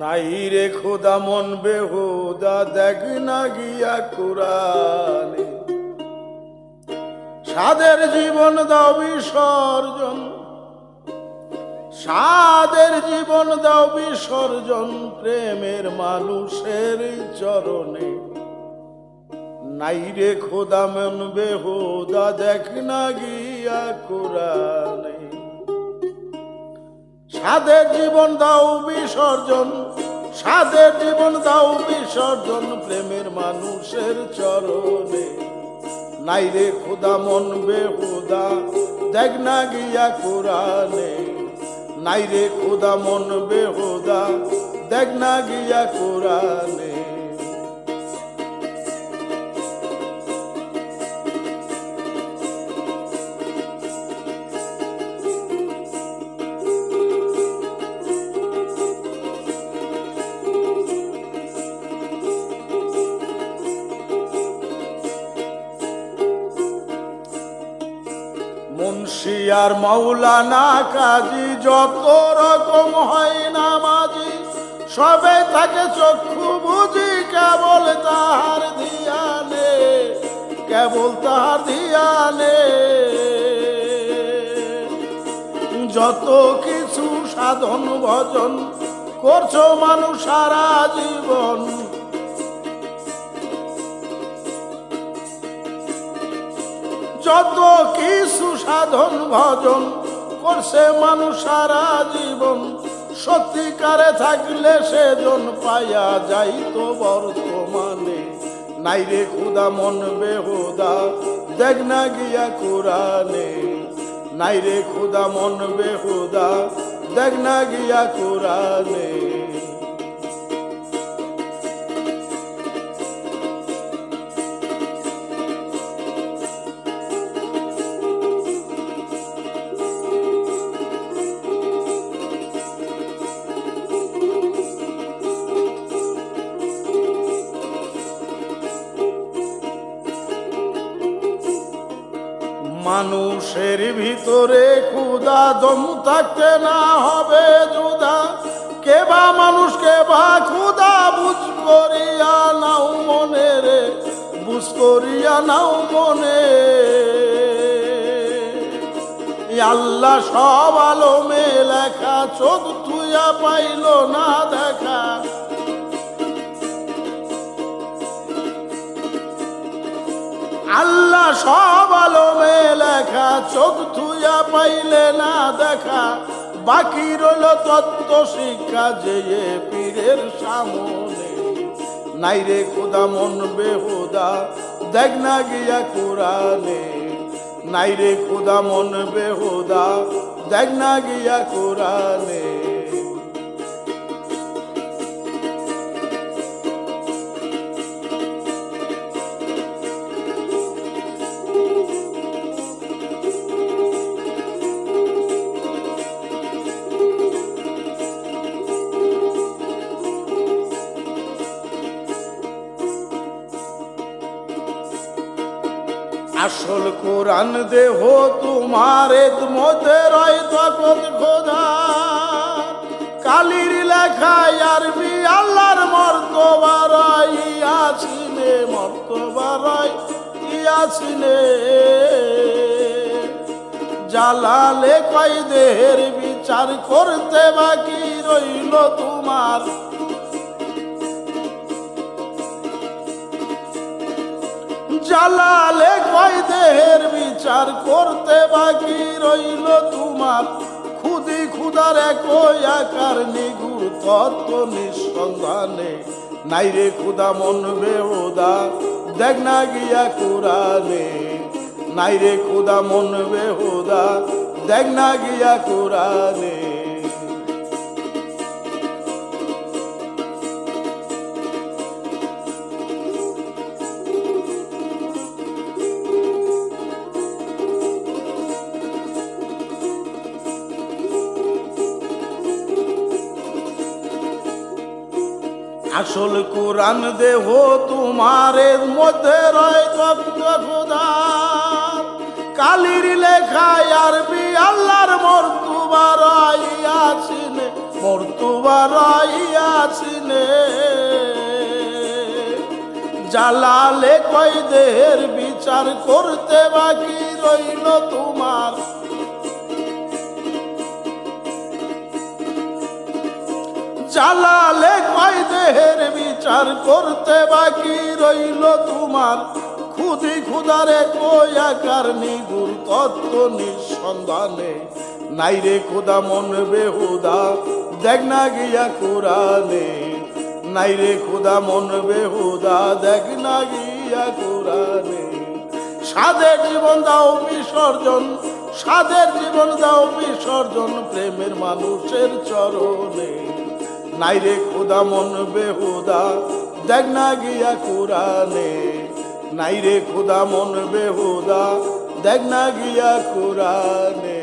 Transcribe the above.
নাই রে খোদা মন বেহুদা, দেখ না গিয়া কুরানে সাদের জীবন দাও বিসর্জন, সাদের জীবন দাও বিসর্জন, প্রেমের মানুষের চরণে। নাই রে খোদা মন বেহুদা, দেখ না গিয়া কুরানে সাদের জীবন দাও বিসর্জন, সাদের জীবন দাও বিসর্জন প্রেমের মানুষের চরণে। নাই রে খুদা মন বেহুদা দেখ না গিয়া কোরআনে। নাই রে খুদা মন বেহুদা দেখ না গিয়া কোরআনে। মুন্সি আর মৌলানা কাজী যত রকম হয় নামাজি, সবে তাকে চক্ষু বুঝি কেবল তাহার ধিয়ানে, কেবল তাহার ধিয়ানে। যত কিছু সাধন ভজন করছ মানুষ সারা জীবন যত কিছু সাধন ভজন করছে মানুষ সারা জীবন। সত্যিকারে থাকলে সেজন পাইয়া যাইতো বর্তমানে। নাই রে খুদা মন বেহুদা, দেখ না গিয়া কোরআনে। নাই রে খুদা মন বেহুদা, দেখ না গিয়া কোরআনে। মানুষের ভিতরে ক্ষুদা দম থাকতে না হবে জুদা কেবা মানুষ, কেবা ক্ষুদা বুঝ করিয়া নাও মনে রে, বুঝ করিয়া নাও মনে। আল্লাহ সব আলমে লেখা চোখ তুইয়া পাইল না দেখা। আল্লাহ সব লেখা, চোখ থুইয়া পাইলে না দেখা। বাকি রইল তত্ত্ব শিক্ষা যে পীরের সামনে। নাই রে খোদা, মন বেহুদা, দেখ না গিয়া কোরআনে। নাই রে খোদা, মন বেহুদা, দেখ না গিয়া কোরআনে। আসল কোরআন দেহ তোমার মধ্যে রয় তখন খোদা। কালির লেখায় আরবি আল্লাহর মর্তবার ইয়াছিনে মর্তবার ইয়াছিনে। জালালে কয় দেহের বিচার করতে বাকি রইল তোমার জালালে কয় বিচার করতে বাকি রইল তোমার। খুদি খুদার এক আকার, নিগুর তত্ত্ব নিঃসন্ধানে। নাই রে খুদা, মন বেহুদা দেখ না গিয়া কোরআনে। নাই রে খুদা, মন বেহুদা দেখ না গিয়া কোরআনে। আসল কোরআন দেহ তোমার মধ্যে রয় খোদা কালির লেখায় আরবি আল্লাহর মর্তুবার আছিনে মর্তুবার আইয়াছিনে জালালে কয় দেহের বিচার করতে বাকি রইল তোমার। জালালে দেহের বিচার করতে বাকি রইল তোমার। খুদি খুদারে কয়াকার নিগুর তত্ত্ব নিঃসন্ধানে। নাই রে খোদা মন বেহুদা, দেখ না গিয়া কোরআনে। নাই রে খোদা মন বেহুদা, দেখ না গিয়া কোরআনে। সাদের জীবন দাও বিসর্জন সাদের জীবন দাও বিসর্জন, প্রেমের মানুষের চরণে। নাইরে খোদা, মন বেহুদা। দেখ না গিয়া কোরআনে। নাইরে খোদা, মন বেহুদা। দেখ না গিয়া কোরআন।